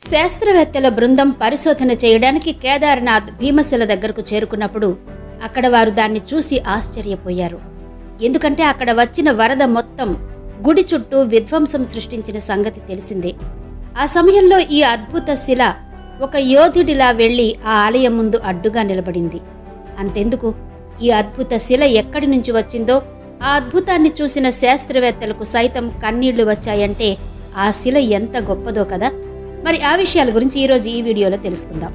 శాస్త్రవేత్తల బృందం పరిశోధన చేయడానికి కేదార్నాథ్ భీమశిల దగ్గరకు చేరుకున్నప్పుడు అక్కడ వారు దాన్ని చూసి ఆశ్చర్యపోయారు. ఎందుకంటే అక్కడ వచ్చిన వరద మొత్తం గుడి చుట్టూ విధ్వంసం సృష్టించిన సంగతి తెలిసిందే. ఆ సమయంలో ఈ అద్భుత శిల ఒక యోధుడిలా వెళ్ళి ఆ ఆలయం ముందు అడ్డుగా నిలబడింది. అంతెందుకు? ఈ అద్భుత శిల ఎక్కడి నుంచి వచ్చిందో ఆ అద్భుతాన్ని చూసిన శాస్త్రవేత్తలకు సైతం కన్నీళ్ళు వచ్చాయంటే ఆ శిల ఎంత గొప్పదో కదా? మరి ఆ విషయాల గురించి ఈరోజు ఈ వీడియోలో తెలుసుకుందాం.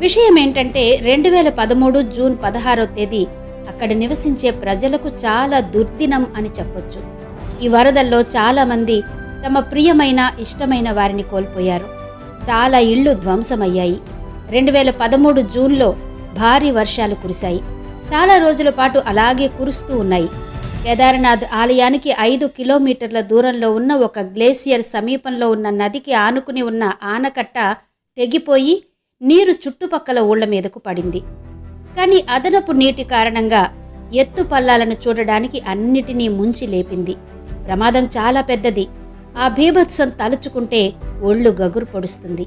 విషయం ఏంటంటే రెండు వేల పదమూడు జూన్ పదహారో తేదీ అక్కడ నివసించే ప్రజలకు చాలా దుర్దినం అని చెప్పొచ్చు. ఈ వరదల్లో చాలామంది తమ ప్రియమైన ఇష్టమైన వారిని కోల్పోయారు. చాలా ఇళ్ళు ధ్వంసమయ్యాయి. రెండు వేల పదమూడు జూన్లో భారీ వర్షాలు కురిశాయి. చాలా రోజుల పాటు అలాగే కురుస్తూ ఉన్నాయి. కేదార్నాథ్ ఆలయానికి ఐదు కిలోమీటర్ల దూరంలో ఉన్న ఒక గ్లేసియర్ సమీపంలో ఉన్న నదికి ఆనుకుని ఉన్న ఆనకట్ట తెగిపోయి నీరు చుట్టుపక్కల ఊళ్ళ మీదకు పడింది. కానీ అదనపు నీటి కారణంగా ఎత్తు పల్లాలను చూడడానికి అన్నిటినీ ముంచి లేపింది. ప్రమాదం చాలా పెద్దది. ఆ భీభత్సం తలుచుకుంటే ఒళ్ళు గగురు పొడుస్తుంది.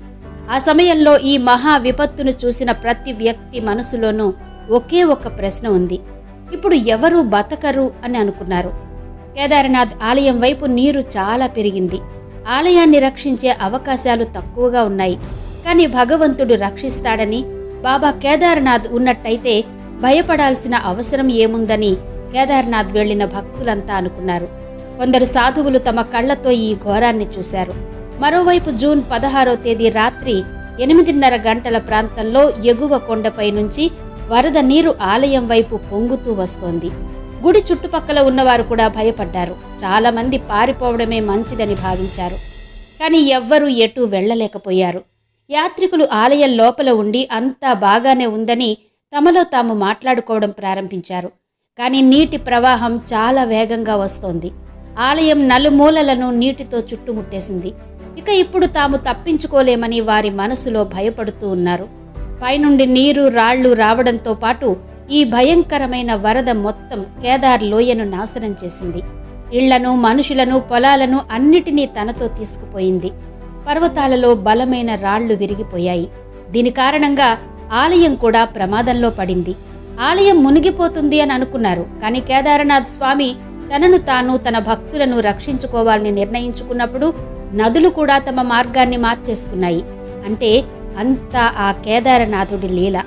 ఆ సమయంలో ఈ మహా విపత్తును చూసిన ప్రతి వ్యక్తి మనసులోనూ ఒకే ఒక ప్రశ్న ఉంది. ఇప్పుడు ఎవరు బతకరు అని అనుకున్నారు. కేదార్నాథ్ ఆలయం వైపు నీరు చాలా పెరిగింది. ఆలయాన్ని రక్షించే అవకాశాలు తక్కువగా ఉన్నాయి. కానీ భగవంతుడు రక్షిస్తాడని బాబా కేదార్నాథ్ ఉన్నట్టయితే భయపడాల్సిన అవసరం ఏముందని కేదార్నాథ్ వెళ్ళిన భక్తులంతా అనుకున్నారు. కొందరు సాధువులు తమ కళ్ళతో ఈ ఘోరాన్ని చూశారు. మరోవైపు జూన్ పదహారో తేదీ రాత్రి ఎనిమిదిన్నర గంటల ప్రాంతంలో ఎగువ కొండపై నుంచి వరద నీరు ఆలయం వైపు పొంగుతూ వస్తోంది. గుడి చుట్టుపక్కల ఉన్నవారు కూడా భయపడ్డారు. చాలామంది పారిపోవడమే మంచిదని భావించారు. కానీ ఎవ్వరూ ఎటూ వెళ్ళలేకపోయారు. యాత్రికులు ఆలయం లోపల ఉండి అంతా బాగానే ఉందని తమలో తాము మాట్లాడుకోవడం ప్రారంభించారు. కానీ నీటి ప్రవాహం చాలా వేగంగా వస్తోంది. ఆలయం నలుమూలలను నీటితో చుట్టుముట్టేసింది. ఇక ఇప్పుడు తాము తప్పించుకోలేమని వారి మనసులో భయపడుతూ ఉన్నారు. పైనుండి నీరు రాళ్ళు రావడంతో పాటు ఈ భయంకరమైన వరద మొత్తం కేదార్ లోయను నాశనం చేసింది. ఇళ్ళను మనుషులను పొలాలను అన్నిటినీ తనతో తీసుకుపోయింది. పర్వతాలలో బలమైన రాళ్ళు విరిగిపోయాయి. దీని కారణంగా ఆలయం కూడా ప్రమాదంలో పడింది. ఆలయం మునిగిపోతుంది అని అనుకున్నారు కానీ కేదారనాథ్ స్వామి తనను తాను తన భక్తులను రక్షించుకోవాలని నిర్ణయించుకున్నప్పుడు నదులు కూడా తమ మార్గాన్ని మార్చేసుకున్నాయి. అంటే అంతా ఆ కేదారనాథుడి లీల.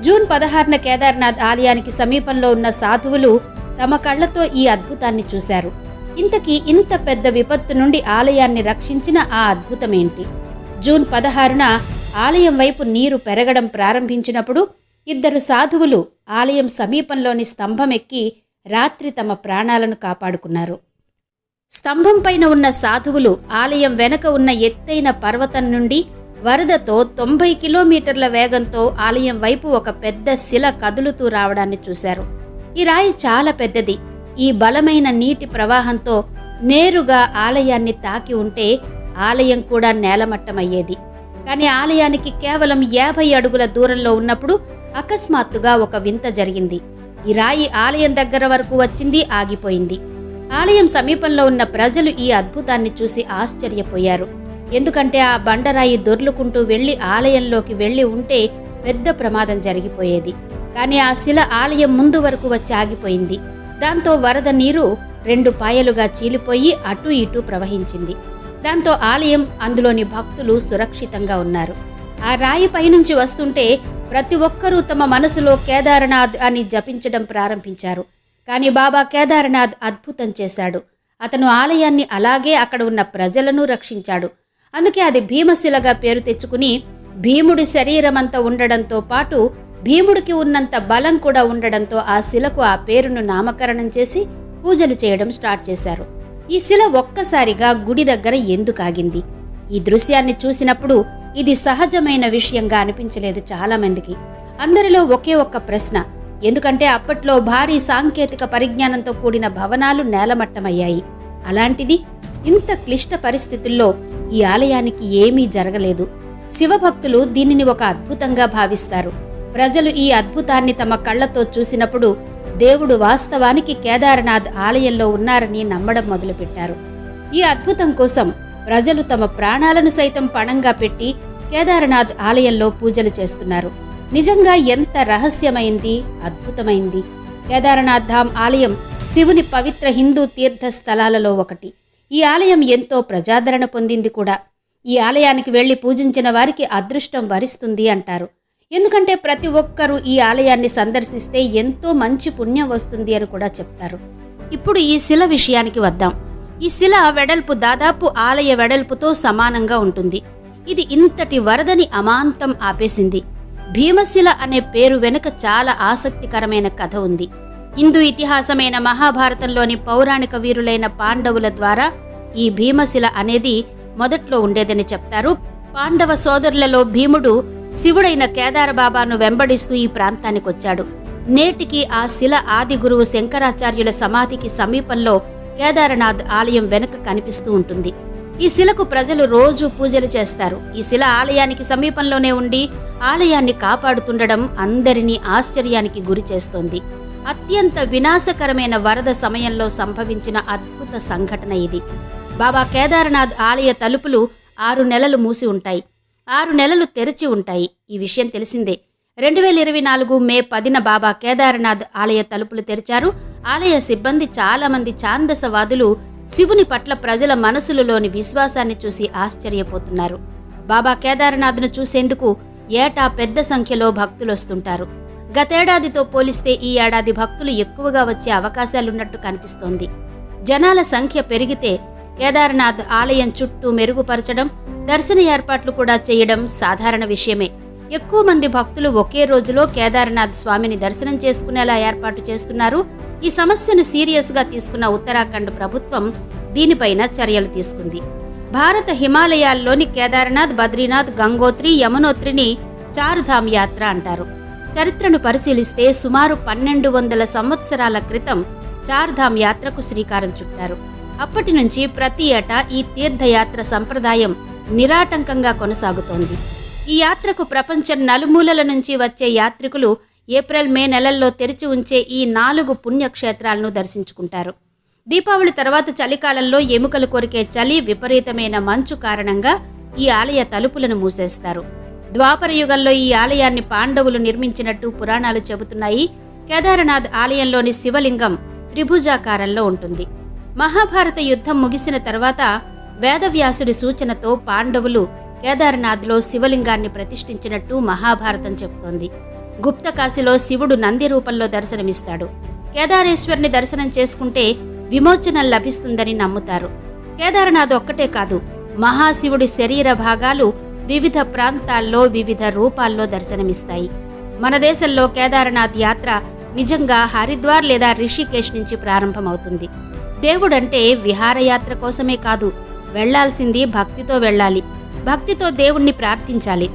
జూన్ పదహారున కేదార్నాథ్ ఆలయానికి సమీపంలో ఉన్న సాధువులు తమ కళ్ళతో ఈ అద్భుతాన్ని చూశారు. ఇంతకీ ఇంత పెద్ద విపత్తు నుండి ఆలయాన్ని రక్షించిన ఆ అద్భుతమేంటి? జూన్ పదహారున ఆలయం వైపు నీరు పెరగడం ప్రారంభించినప్పుడు ఇద్దరు సాధువులు ఆలయం సమీపంలోని స్తంభం ఎక్కి రాత్రి తమ ప్రాణాలను కాపాడుకున్నారు. స్తంభం పైన ఉన్న సాధువులు ఆలయం వెనక ఉన్న ఎత్తైన పర్వతం నుండి వరదతో తొంభై కిలోమీటర్ల వేగంతో ఆలయం వైపు ఒక పెద్ద శిల కదులుతూ రావడాన్ని చూశారు. ఈ రాయి చాలా పెద్దది. ఈ బలమైన నీటి ప్రవాహంతో నేరుగా ఆలయాన్ని తాకి ఉంటే ఆలయం కూడా నేలమట్టమయ్యేది. కానీ ఆలయానికి కేవలం యాభై అడుగుల దూరంలో ఉన్నప్పుడు అకస్మాత్తుగా ఒక వింత జరిగింది. ఈ రాయి ఆలయం దగ్గర వరకు వచ్చింది ఆగిపోయింది. ఆలయం సమీపంలో ఉన్న ప్రజలు ఈ అద్భుతాన్ని చూసి ఆశ్చర్యపోయారు. ఎందుకంటే ఆ బండరాయి దొర్లుకుంటూ వెళ్ళి ఆలయంలోకి వెళ్ళి ఉంటే పెద్ద ప్రమాదం జరిగిపోయేది. కానీ ఆ శిల ఆలయం ముందు వరకు వచ్చి ఆగిపోయింది. దాంతో వరద నీరు రెండు పాయలుగా చీలిపోయి అటు ఇటు ప్రవహించింది. దాంతో ఆలయం అందులోని భక్తులు సురక్షితంగా ఉన్నారు. ఆ రాయి పైనుంచి వస్తుంటే ప్రతి ఒక్కరూ తమ మనసులో కేదారనాథ్ అని జపించడం ప్రారంభించారు. కానీ బాబా కేదారనాథ్ అద్భుతం చేశాడు. అతను ఆలయాన్ని అలాగే అక్కడ ఉన్న ప్రజలను రక్షించాడు. అందుకే అది భీమశిలగా పేరు తెచ్చుకుని భీముడి శరీరమంతా ఉండడంతో పాటు భీముడికి ఉన్నంత బలం కూడా ఉండడంతో ఆ శిలకు ఆ పేరును నామకరణం చేసి పూజలు చేయడం స్టార్ట్ చేశారు. ఈ శిల ఒక్కసారిగా గుడి దగ్గర ఎందుకు ఆగింది? ఈ దృశ్యాన్ని చూసినప్పుడు ఇది సహజమైన విషయంగా అనిపించలేదు చాలామందికి. అందరిలో ఒకే ఒక్క ప్రశ్న ఎందుకంటే అప్పట్లో భారీ సాంకేతిక పరిజ్ఞానంతో కూడిన భవనాలు నేలమట్టమయ్యాయి. అలాంటిది ఇంత క్లిష్ట పరిస్థితుల్లో ఈ ఆలయానికి ఏమీ జరగలేదు. శివభక్తులు దీనిని ఒక అద్భుతంగా భావిస్తారు. ప్రజలు ఈ అద్భుతాన్ని తమ కళ్ళతో చూసినప్పుడు దేవుడు వాస్తవానికి కేదారనాథ్ ఆలయంలో ఉన్నారని నమ్మడం మొదలుపెట్టారు. ఈ అద్భుతం కోసం ప్రజలు తమ ప్రాణాలను సైతం పణంగా పెట్టి కేదారనాథ్ ఆలయంలో పూజలు చేస్తున్నారు. నిజంగా ఎంత రహస్యమైంది అద్భుతమైంది. కేదారనాథ్ ధామ్ ఆలయం శివుని పవిత్ర హిందూ తీర్థ స్థలాలలో ఒకటి. ఈ ఆలయం ఎంతో ప్రజాదరణ పొందింది కూడా. ఈ ఆలయానికి వెళ్ళి పూజించిన వారికి అదృష్టం వరిస్తుంది అంటారు. ఎందుకంటే ప్రతి ఒక్కరూ ఈ ఆలయాన్ని సందర్శిస్తే ఎంతో మంచి పుణ్యం వస్తుంది అని కూడా చెప్తారు. ఇప్పుడు ఈ శిల విషయానికి వద్దాం. ఈ శిల వెడల్పు దాదాపు ఆలయ వెడల్పుతో సమానంగా ఉంటుంది. ఇది ఇంతటి వరదని అమాంతం ఆపేసింది. భీమశిల అనే పేరు వెనుక చాలా ఆసక్తికరమైన కథ ఉంది. హిందూ ఇతిహాసమైన మహాభారతంలోని పౌరాణిక వీరులైన పాండవుల ద్వారా ఈ భీమశిల అనేది మొదట్లో ఉండేదని చెప్తారు. పాండవ సోదరులలో భీముడు శివుడైన కేదారబాబాను వెంబడిస్తూ ఈ ప్రాంతానికి వచ్చాడు నేటికి ఆ శిల ఆది గురువు శంకరాచార్యుల సమాధికి సమీపంలో కేదారనాథ్ ఆలయం వెనుక కనిపిస్తూ ఉంటుంది. ఈ శిలకు ప్రజలు రోజు పూజలు చేస్తారు. ఈ శిల ఆలయానికి సమీపంలోనే ఉండి ఆలయాన్ని కాపాడుతుండడం అందరినీ ఆశ్చర్యానికి గురి చేస్తోంది. అత్యంత వినాశకరమైన వరద సమయంలో సంభవించిన అద్భుత సంఘటన ఇది. బాబా కేదారనాథ్ ఆలయ తలుపులు ఆరు నెలలు మూసి ఉంటాయి. ఆరు నెలలు తెరిచి ఉంటాయి. ఈ విషయం తెలిసిందే. రెండు వేల ఇరవై నాలుగు మే పదిన బాబా కేదారనాథ్ ఆలయ తలుపులు తెరిచారు. ఆలయ సిబ్బంది చాలామంది ఛాందసవాదులు శివుని పట్ల ప్రజల మనసులలోని విశ్వాసాన్ని చూసి ఆశ్చర్యపోతున్నారు. బాబా కేదారనాథ్ను చూసేందుకు ఏటా పెద్ద సంఖ్యలో భక్తులు వస్తుంటారు గతేడాదితో పోలిస్తే ఈ ఏడాది భక్తులు ఎక్కువగా వచ్చే అవకాశాలున్నట్టు కనిపిస్తోంది. జనాల సంఖ్య పెరిగితే కేదార్నాథ్ ఆలయం చుట్టూ మెరుగుపరచడం దర్శన ఏర్పాట్లు కూడా చేయడం సాధారణ విషయమే. ఎక్కువ మంది భక్తులు ఒకే రోజులో కేదార్నాథ్ స్వామిని దర్శనం చేసుకునేలా ఏర్పాటు చేస్తున్నారు. ఈ సమస్యను సీరియస్గా తీసుకున్న ఉత్తరాఖండ్ ప్రభుత్వం దీనిపైన చర్యలు తీసుకుంది. భారత హిమాలయాల్లోని కేదార్నాథ్ బద్రీనాథ్ గంగోత్రి యమునోత్రిని చారుధామ్ యాత్ర అంటారు. చరిత్రను పరిశీలిస్తే సుమారు పన్నెండు వందల సంవత్సరాల క్రితం చార్ధామ్ యాత్రకు శ్రీకారం చుట్టారు. అప్పటి నుంచి ప్రతి ఏటా ఈ తీర్థయాత్ర సంప్రదాయం నిరాటంకంగా కొనసాగుతోంది. ఈ యాత్రకు ప్రపంచం నలుమూలల నుంచి వచ్చే యాత్రికులు ఏప్రిల్ మే నెలల్లో తెరిచి ఉంచే ఈ నాలుగు పుణ్యక్షేత్రాలను దర్శించుకుంటారు. దీపావళి తర్వాత చలికాలంలో ఎముకలు కొరికే చలి విపరీతమైన మంచు కారణంగా ఈ ఆలయ తలుపులను మూసేస్తారు. ద్వాపర యుగంలో ఈ ఆలయాన్ని పాండవులు నిర్మించినట్టు పురాణాలు చెబుతున్నాయి. కేదారనాథ్ ఆలయంలోని శివలింగం త్రిభుజాకారంలో ఉంటుంది. మహాభారత యుద్ధం ముగిసిన తర్వాత వేదవ్యాసుడి సూచనతో పాండవులు కేదార్నాథ్లో శివలింగాన్ని ప్రతిష్ఠించినట్టు మహాభారతం చెబుతోంది. గుప్తకాశిలో శివుడు నంది రూపంలో దర్శనమిస్తాడు. కేదారేశ్వరుని దర్శనం చేసుకుంటే విమోచనం లభిస్తుందని నమ్ముతారు. కేదారనాథ్ ఒక్కటే కాదు మహాశివుడి శరీర భాగాలు వివిధ ప్రాంతాల్లో వివిధ రూపాల్లో దర్శనమిస్తాయి. మన దేశంలో కేదారనాథ్ యాత్ర నిజంగా హరిద్వార్ లేదా రిషికేశ్ నుంచి ప్రారంభమవుతుంది. దేవుడంటే విహారయాత్ర కోసమే కాదు వెళ్ళాల్సింది భక్తితో వెళ్ళాలి. భక్తితో దేవుణ్ణి ప్రార్థించాలి.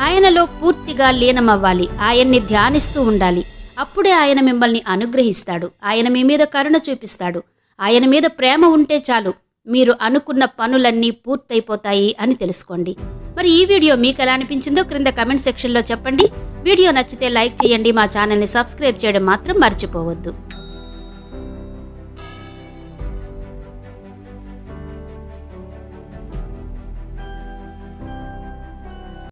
ఆయనలో పూర్తిగా లీనమవ్వాలి. ఆయన్ని ధ్యానిస్తూ ఉండాలి. అప్పుడే ఆయన మిమ్మల్ని అనుగ్రహిస్తాడు. ఆయన మీ మీద కరుణ చూపిస్తాడు. ఆయన మీద ప్రేమ ఉంటే చాలు. మీరు అనుకున్న పనులన్నీ పూర్తయిపోతాయి అని తెలుసుకోండి. మరి ఈ వీడియో మీకు ఎలా అనిపించిందో క్రింద కమెంట్ సెక్షన్లో చెప్పండి. వీడియో నచ్చితే లైక్ చేయండి మా ఛానల్ని సబ్స్క్రైబ్ చేయడం మాత్రం మర్చిపోవద్దు.